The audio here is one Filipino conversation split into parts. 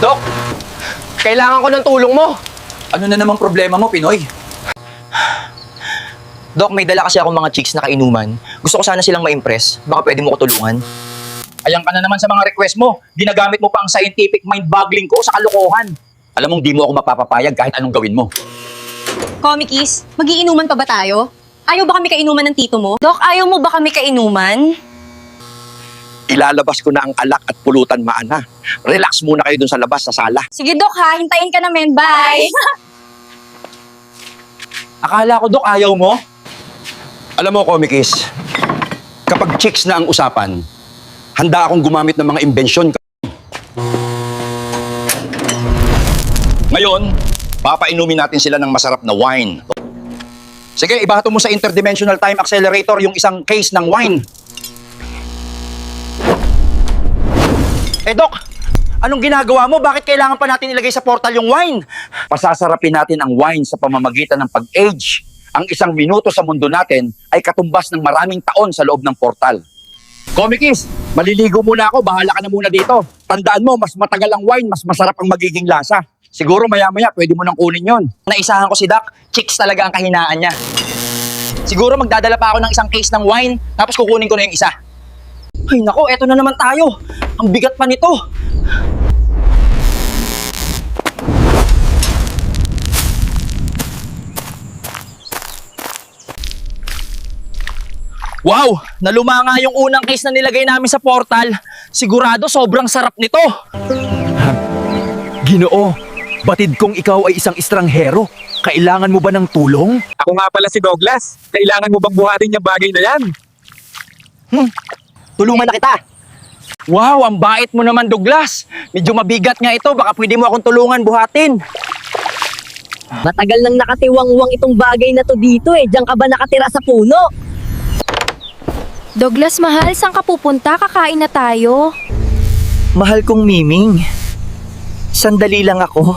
Dok, kailangan ko ng tulong mo. Ano na namang problema mo, Pinoy? Dok, may dala kasi akong mga chicks na kainuman. Gusto ko sana silang ma-impress. Baka pwede mo ko tulungan. Ayan ka na naman sa mga request mo. Ginagamit mo pa ang scientific mind-boggling ko sa kalokohan. Alam mong di mo ako mapapapayag kahit anong gawin mo. Komikis, magiinuman pa ba tayo? Ayaw ba kami kainuman ng tito mo? Dok, ayaw mo ba kami kainuman? Ilalabas ko na ang alak at pulutan maana. Relax muna kayo dun sa labas, sa sala. Sige, Dok ha. Hintayin ka namin. Bye! Akala ko, Dok, ayaw mo? Alam mo, Komikis, kapag chicks na ang usapan, handa akong gumamit ng mga imbensyon. Ngayon, papainumin natin sila ng masarap na wine. Sige, ibato mo sa interdimensional time accelerator yung isang case ng wine. Eh, Dok, anong ginagawa mo? Bakit kailangan pa natin ilagay sa portal yung wine? Pasasarapin natin ang wine sa pamamagitan ng pag-age. Ang isang minuto sa mundo natin ay katumbas ng maraming taon sa loob ng portal. Komikis, maliligo muna ako. Bahala ka na muna dito. Tandaan mo, mas matagal ang wine, mas masarap ang magiging lasa. Siguro maya-maya, pwede mo nang kunin yon. Naisahan ko si Doc, chicks talaga ang kahinaan niya. Siguro magdadala pa ako ng isang case ng wine, tapos kukunin ko na yung isa. Ay nako, eto na naman tayo. Ang bigat pa nito. Wow! Naluma nga yung unang case na nilagay namin sa portal. Sigurado sobrang sarap nito. Ginoo, batid kong ikaw ay isang estranghero. Kailangan mo ba ng tulong? Ako nga pala si Douglas. Kailangan mo bang buhatin yung bagay na yan? Tulungan na kita. Wow, ang bait mo naman Douglas. Medyo mabigat nga ito. Baka pwede mo akong tulungan buhatin. Matagal nang nakatiwangwang itong bagay na to dito eh. Diyan ka ba nakatira sa puno? Douglas, mahal, saan ka pupunta? Kakain na tayo. Mahal kong Miming. Sandali lang ako.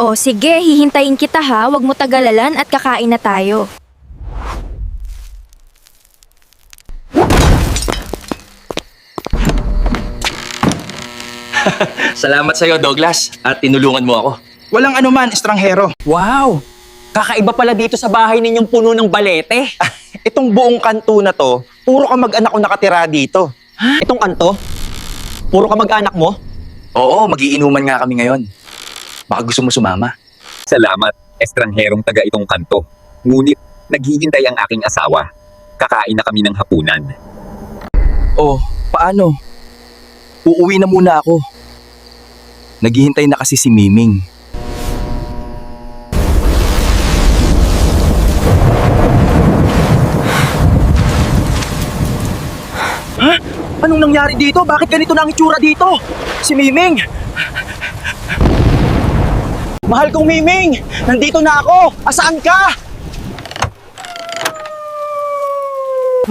O sige, hihintayin kita ha. Huwag mo tagalalan at kakain na tayo. Salamat sa'yo, Douglas, at tinulungan mo ako. Walang anuman, estranghero. Wow! Kakaiba pala dito sa bahay ninyong puno ng balete. Itong buong kanto na to, puro ka mag-anak ko nakatira dito. Itong kanto? Puro ka mag-anak mo? Oo, magiinuman nga kami ngayon. Baka gusto mo sumama. Salamat, estrangherong taga itong kanto. Ngunit, naghihintay ang aking asawa. Kakain na kami ng hapunan. Oh, paano? Uuwi na muna ako. Naghihintay na kasi si Miming. Anong nangyari dito? Bakit ganito na ang itsura dito? Si Miming! Mahal kong Miming! Nandito na ako! Asaan ka?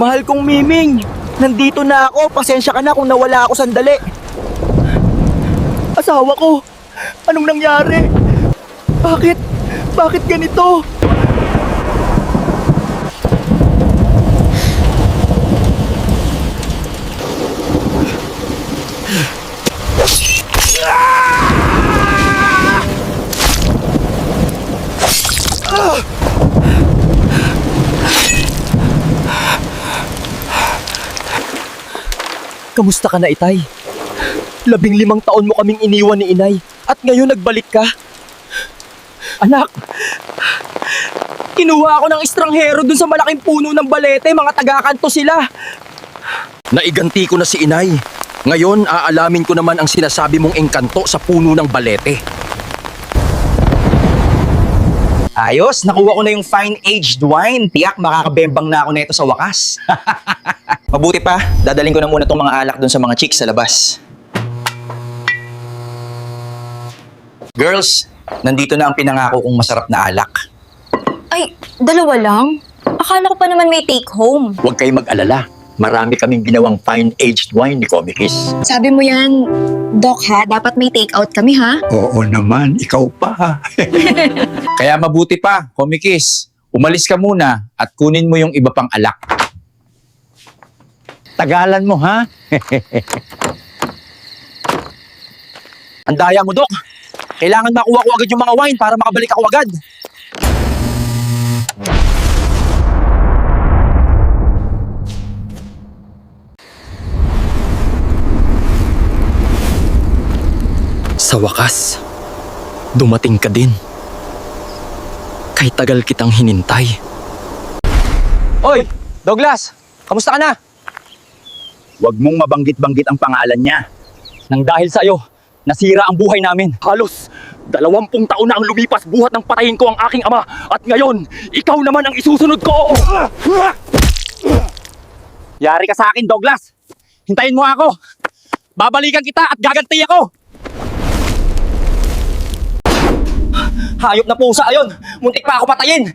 Mahal kong Miming! Nandito na ako! Pasensya ka na kung nawala ako sandali! Asawa ko! Anong nangyari? Bakit? Bakit ganito? Kamusta ka na, Itay? Labing limang taon mo kaming iniwan ni Inay at ngayon nagbalik ka. Anak, kinuha ako ng estranghero dun sa malaking puno ng balete, mga taga-kanto sila. Naiganti ko na si Inay. Ngayon, aalamin ko naman ang sinasabi mong engkanto sa puno ng balete. Ayos, nakuha ko na yung fine aged wine. Tiyak, makakabembang na ako na ito sa wakas. Mabuti pa, dadaling ko na muna itong mga alak dun sa mga chicks sa labas. Girls, nandito na ang pinangako kong masarap na alak. Ay, dalawa lang? Akala ko pa naman may take home. Huwag kayong mag-alala. Marami kaming ginawang fine-aged wine ni Komikis. Sabi mo yan, Doc ha, dapat may take out kami ha? Oo naman, ikaw pa. Kaya mabuti pa, Komikis. Umalis ka muna at kunin mo yung iba pang alak. Tagalan mo, ha? Ang daya mo, Dok. Kailangan makuha ko agad yung mga wine para makabalik ako agad. Sa wakas, dumating ka din. Kay tagal kitang hinintay. Oy, Douglas! Kamusta ka na? Huwag mong mabanggit-banggit ang pangalan niya. Nang dahil sa iyo, nasira ang buhay namin. Halos dalawampung taon na ang lumipas buhat ng patayin ko ang aking ama. At ngayon, ikaw naman ang isusunod ko. Yari ka sa akin, Douglas. Hintayin mo ako. Babalikan kita at gaganti ako. Hayop na pusa ayon! Muntik pa ako patayin!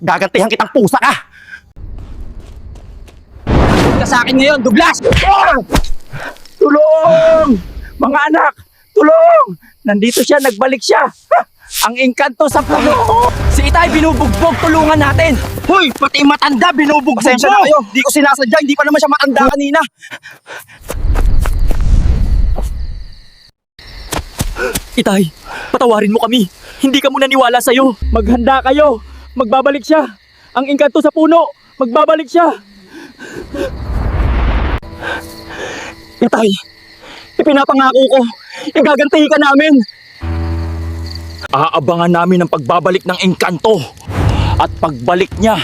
Gagantihan kitang pusa ka. Ka sa akin ngayon, Douglas! Ah! Tulong! Mga anak, tulong! Nandito siya, nagbalik siya. Ha! Ang engkanto sa puno. Si Itay binubugbog, tulungan natin! Hoy, pati matanda binubugbog Pasensya na mo. kayo, di ko sinasadya, hindi pa naman siya matanda kanina. Itay, patawarin mo kami. Hindi ka muna niwala sa'yo. Maghanda kayo. Magbabalik siya. Ang engkanto sa puno. Magbabalik siya. Itay, ipinapangako ko. Igaganti ka namin. Aabangan namin ang pagbabalik ng engkanto. At pagbalik niya,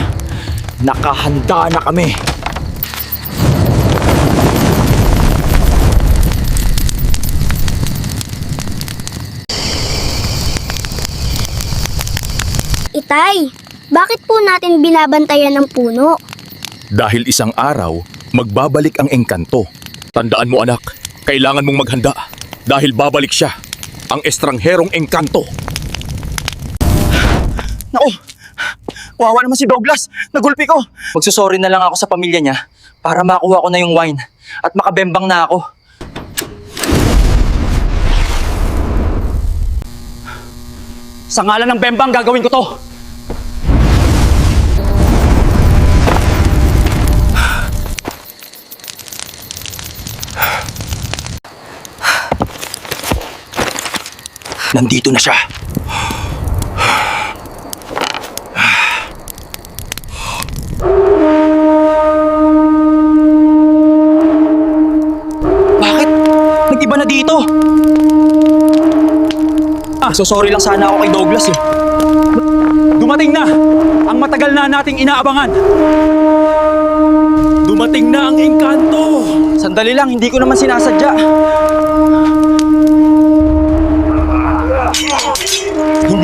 nakahanda na kami. Itay, bakit po natin binabantayan ng puno? Dahil isang araw, magbabalik ang engkanto. Tandaan mo anak, kailangan mong maghanda. Dahil babalik siya, ang estrangherong engkanto. Naku, wawa naman si Douglas. Nagulpi ko. Magsusorry na lang ako sa pamilya niya para makuha ko na yung wine at makabembang na ako. Sa ngalan ng Bembang, gagawin ko to. Nandito na siya. Bakit? Nag-iba na dito. Ah, so sorry lang sana ako kay Douglas eh. Dumating na ang matagal na nating inaabangan. Dumating na ang engkanto. Sandali lang, hindi ko naman sinasadya.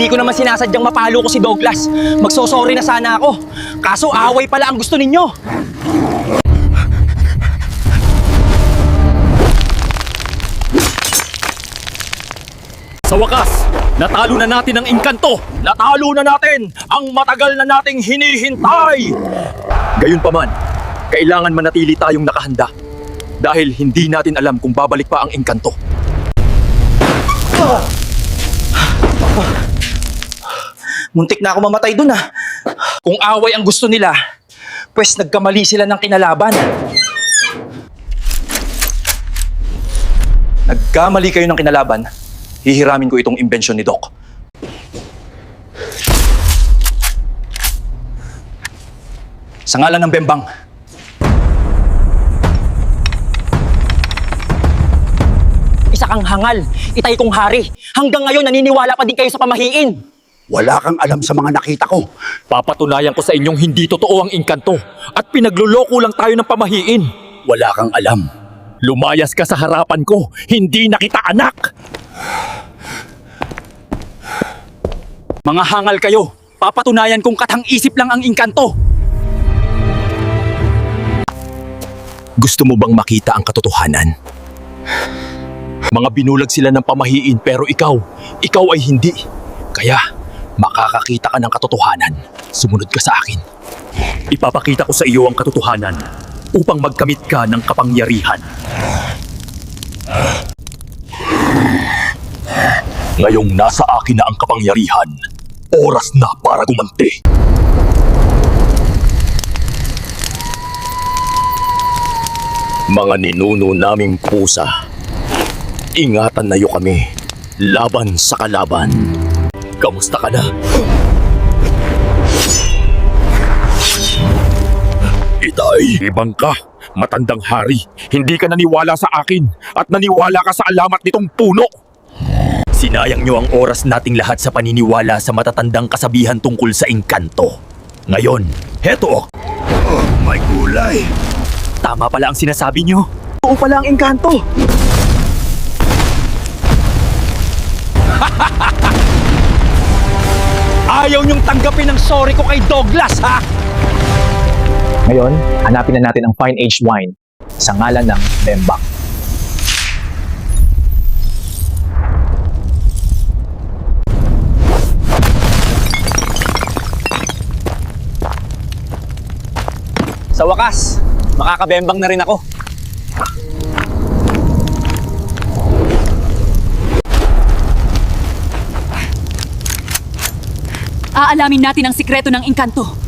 Hindi ko naman sinasadyang mapalo ko si Douglas. Magsosorry na sana ako. Kaso away pala ang gusto ninyo. Sa wakas, natalo na natin ang engkanto. Natalo na natin ang matagal na nating hinihintay. Gayunpaman, kailangan manatili tayong nakahanda. Dahil hindi natin alam kung babalik pa ang engkanto. Muntik na ako mamatay dun ah. Kung away ang gusto nila, pwes nagkamali sila ng kinalaban. Nagkamali kayo ng kinalaban, hihiramin ko itong imbensyon ni Doc. Sa ngalan ng Bembang, Isa kang hangal, itay kong hari. Hanggang ngayon naniniwala pa din kayo sa pamahiin. Wala kang alam sa mga nakita ko. Papatunayan ko sa inyong hindi totoo ang engkanto at pinagluloko lang tayo ng pamahiin. Wala kang alam. Lumayas ka sa harapan ko, hindi na kita anak. Mga hangal kayo. Papatunayan kong katang isip lang ang engkanto. Gusto mo bang makita ang katotohanan? Mga binulag sila ng pamahiin pero ikaw, ikaw ay hindi. Kaya, makakakita ka ng katotohanan. Sumunod ka sa akin. Ipapakita ko sa iyo ang katotohanan upang magkamit ka ng kapangyarihan. Ngayong nasa akin na ang kapangyarihan, oras na para gumanti. Mga ninuno naming pusa, ingatan na kami laban sa kalaban. Kamusta ka na? Itay, ibang ka. Matandang hari, hindi ka naniwala sa akin at naniwala ka sa alamat nitong puno. Sinayang niyo ang oras nating lahat sa paniniwala sa matatandang kasabihan tungkol sa engkanto. Ngayon, heto. Oh, may gulay. Tama pala ang sinasabi niyo. Oo pala ang engkanto. Ayaw niyong tanggapin ang sorry ko kay Douglas, ha? Ngayon, hanapin na natin ang fine aged wine sa ngalan ng Bembang. Sa wakas, makakabembang na rin ako. Aalamin natin ang sikreto ng engkanto.